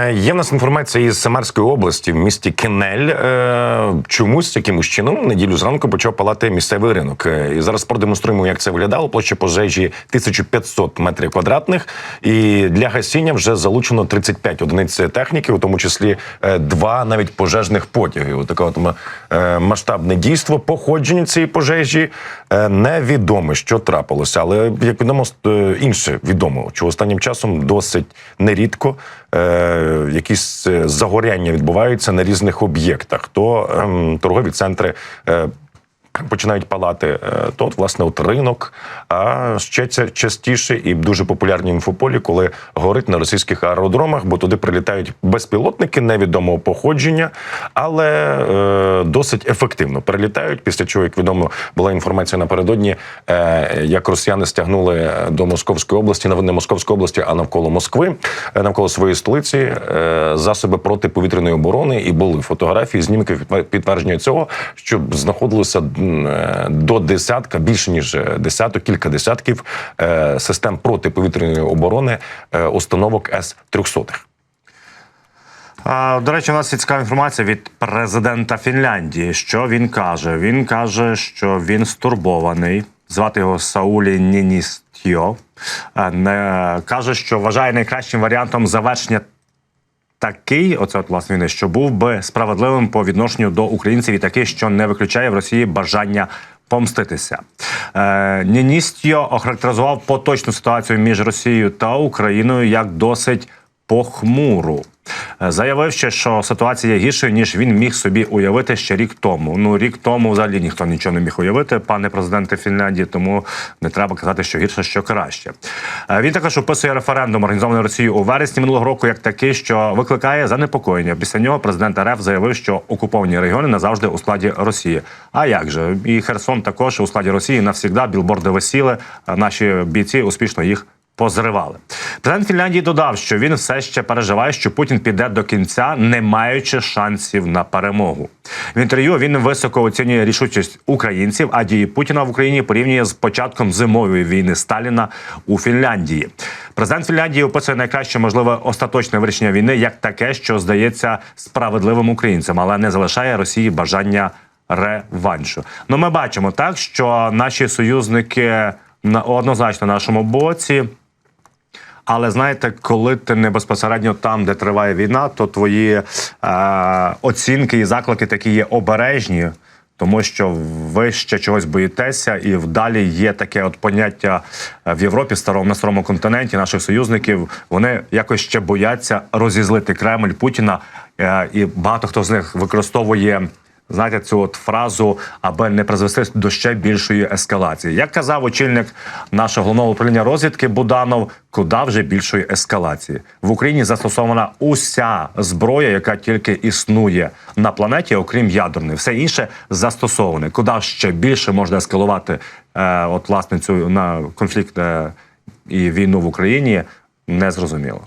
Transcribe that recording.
Е, Є в нас інформація із Самарської області в місті Кенель. Е, Чомусь якимось чином неділю зранку почав палати місцевий ринок. Е, І зараз продемонструємо, як це виглядало. Площа пожежі 1500 метрів квадратних. І для гасіння вже залучено 35 одиниць техніки, у тому числі два навіть пожежних потяги. Отаке от масштабне дійство. Походження цієї пожежі невідоме, що трапилося, але як відомо, інше відомо, що останнім часом досить нерідко якісь е, загоряння відбуваються на різних об'єктах. То ем, торгові центри. Починають палати е, то, власне, от ринок, а ще це частіше і дуже популярні інфополі, коли горить на російських аеродромах, бо туди прилітають безпілотники невідомого походження, але е, досить ефективно прилітають. Після чого, як відомо, була інформація напередодні, е, як росіяни стягнули до Московської області, не Московської області, а навколо Москви, е, навколо своєї столиці, е, засоби протиповітряної оборони, і були фотографії, знімки підтвер- підтвердження цього, що е, до десятка, більше ніж е, десяток, кілька десятків е, систем протиповітряної оборони е, установок С 300 А, До речі, у нас є цікава інформація від президента Фінляндії. Що він каже? Він каже, що він стурбований. Звати його Саулі Ніністьо. Е, каже, що вважає найкращим варіантом завершення такий, оце от власне війни, що був би справедливим по відношенню до українців і такий, що не виключає в Росії бажання помститися. Е, Ніністьо охарактеризував поточну ситуацію між Росією та Україною як досить похмуру. Е, Заявив ще, що ситуація гіршою, ніж він міг собі уявити ще рік тому. Ну рік тому взагалі ніхто нічого не міг уявити, пане президенте Фінляндії, тому не треба казати, що гірше, що краще. Е, Він також описує референдум, організований Росією у вересні минулого року, як такий, що викликає занепокоєння. Після нього президент РФ заявив, що окуповані регіони назавжди у складі Росії. А як же? І Херсон також у складі Росії навсігда білборди висіли. а Наші бійці успішно їх позривали. Президент Фінляндії додав, що він все ще переживає, що Путін піде до кінця, не маючи шансів на перемогу. В інтерв'ю він високо оцінює рішучість українців, а дії Путіна в Україні порівнює з початком зимової війни Сталіна у Фінляндії. Президент Фінляндії описує найкраще можливе остаточне вирішення війни як таке, що здається справедливим українцям, але не залишає Росії бажання реваншу. Ну, ми бачимо так, що наші союзники на однозначно на нашому боці. Але знаєте, коли ти не безпосередньо там, де триває війна, то твої е, оцінки і заклики такі є обережні, тому що ви ще чогось боїтеся, і вдалі є таке от поняття е, в Європі, старому на старому континенті, наших союзників. Вони якось ще бояться розізлити Кремль Путіна, е, і багато хто з них використовує. Знаєте, цю от фразу, аби не призвести до ще більшої ескалації. Як казав очільник нашого головного управління розвідки Буданов, куди вже більшої ескалації в Україні застосована уся зброя, яка тільки існує на планеті, окрім ядерної, все інше застосоване. Куди ще більше можна ескалувати е, от власне цю на конфлікт е, і війну в Україні, не зрозуміло.